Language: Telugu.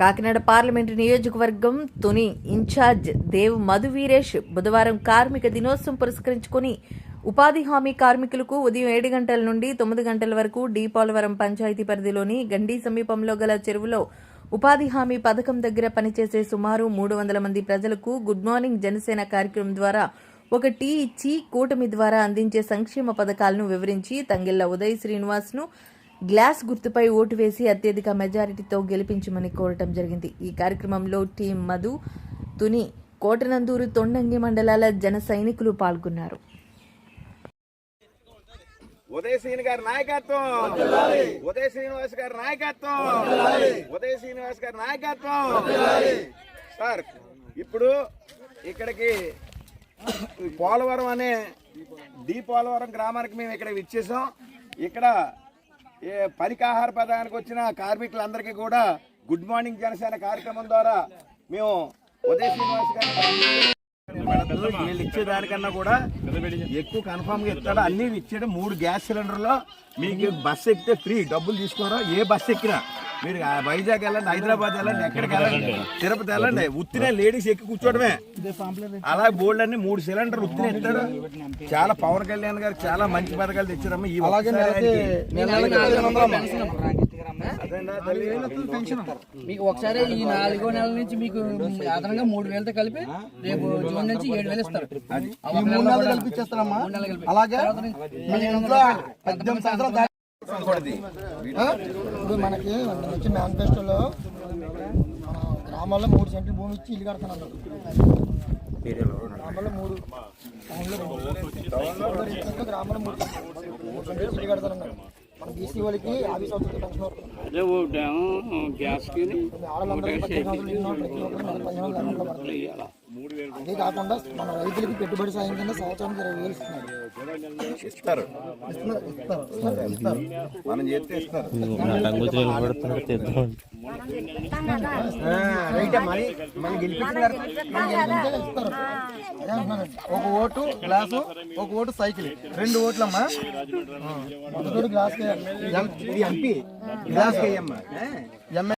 కాకినాడ పార్లమెంటు నియోజకవర్గం తుని ఇన్ఛార్జ్ దేవ్ మధు వీరేష్ బుధవారం కార్మిక దినోత్సవం పురస్కరించుకుని ఉపాధి హామీ కార్మికులకు ఉదయం ఏడు గంటల నుండి తొమ్మిది గంటల వరకు డీపోలవరం పంచాయతీ పరిధిలోని గండి సమీపంలో గల చెరువులో ఉపాధి హామీ పథకం దగ్గర పనిచేసే సుమారు మూడు వందల మంది ప్రజలకు గుడ్ మార్నింగ్ జనసేన కార్యక్రమం ద్వారా ఒక టీ ఇచ్చి కూటమి ద్వారా అందించే సంక్షేమ పథకాలను వివరించి తంగిళ్ళ ఉదయ్ శ్రీనివాస్ను గ్లాస్ గుర్తుపై ఓటు వేసి అత్యధిక మెజారిటీతో గెలిపించమని కోరటం జరిగింది. ఈ కార్యక్రమంలో టీం మధు తుని కోటనందూరు తొండంగి మండలాల జన సైనికులు పాల్గొన్నారు. ఉదయ శ్రీని గారి నాయకత్వం! ఉదయ శ్రీనివాస్ గారి నాయకత్వం! ఉదయ శ్రీనివాస్ గారి నాయకత్వం! సార్ ఇప్పుడు ఇక్కడికి పోలవరం అనే డి పోలవరం గ్రామానికి మేము ఇక్కడ ఇచ్చేసాం. ఇక్కడ ఏ పనికాహార పదానికి వచ్చిన కార్మికులందరికీ కూడా గుడ్ మార్నింగ్ జనసేన కార్యక్రమం ద్వారా మేము ఉదయ శ్రీనివాస్ గారి వీళ్ళు ఇచ్చేదానికన్నా కూడా ఎక్కువ కన్ఫామ్గా ఇస్తాడు? అన్ని ఇచ్చాడు మూడు గ్యాస్ సిలిండర్లో. మీకు బస్సు ఎక్కితే ఫ్రీ డబ్బులు తీసుకోరా? ఏ బస్సు ఎక్కినా? మీరు వైజాగ్ వెళ్ళండి హైదరాబాద్ వెళ్ళండి ఎక్కడికి వెళ్ళండి తిరుపతి వెళ్ళండి. ఉత్తినే లేడీస్ ఎక్కి కూర్చోవడమే. అలా బోల్డ్ అన్ని మూడు సిలిండర్ ఉత్తినే ఇస్తాడు చాలా పవన్ కళ్యాణ్ గారు చాలా మంచి పథకాలు తెచ్చారమ్మా ఈ ఒక్కసారి అదేనా తల్లి? మీకు ఒకసారి ఈ నాలుగో నెలల నుంచి మీకు అదనంగా మూడు వేలతో కలిపి రేపు జూన్ నుంచి ఏడు వేలు ఇస్తారు. నెలలో ఇచ్చేస్తారమ్మా. మూడు నెలలు కలిపి. అలాగే? మీ ఇంట్లో పద్దెనిమిది సంవత్సరాలు? ఇప్పుడు మనకి వచ్చి మేనిఫెస్టోలో గ్రామాల్లో మూడు సెంట్లు భూమి ఇచ్చి ఇల్లు కడతాను గ్రామాల్లో మూడు టౌన్లో గ్రామాల్లో మూడు సెంట్లు. ఇల్లు కడతారన్నారు మన బీసీ వాళ్ళకి యాభై సంవత్సరాలు పెన్షన్ వస్తుంది గ్యాస్కి పదిహేను వందల అమౌంట్ పడుతుంది. అదే కాకుండా మన రైతులకి పెట్టుబడి సాయం కింద సంవత్సరానికి ఇరవై వేలు ఇస్తున్నారు. మనం చేస్తే ఇస్తారు. అదే ఒక ఓటు గ్లాసు ఒక ఓటు సైకిల్. రెండు ఓట్లమ్మా? Glass MP. Glass అయ్యమ్మా MA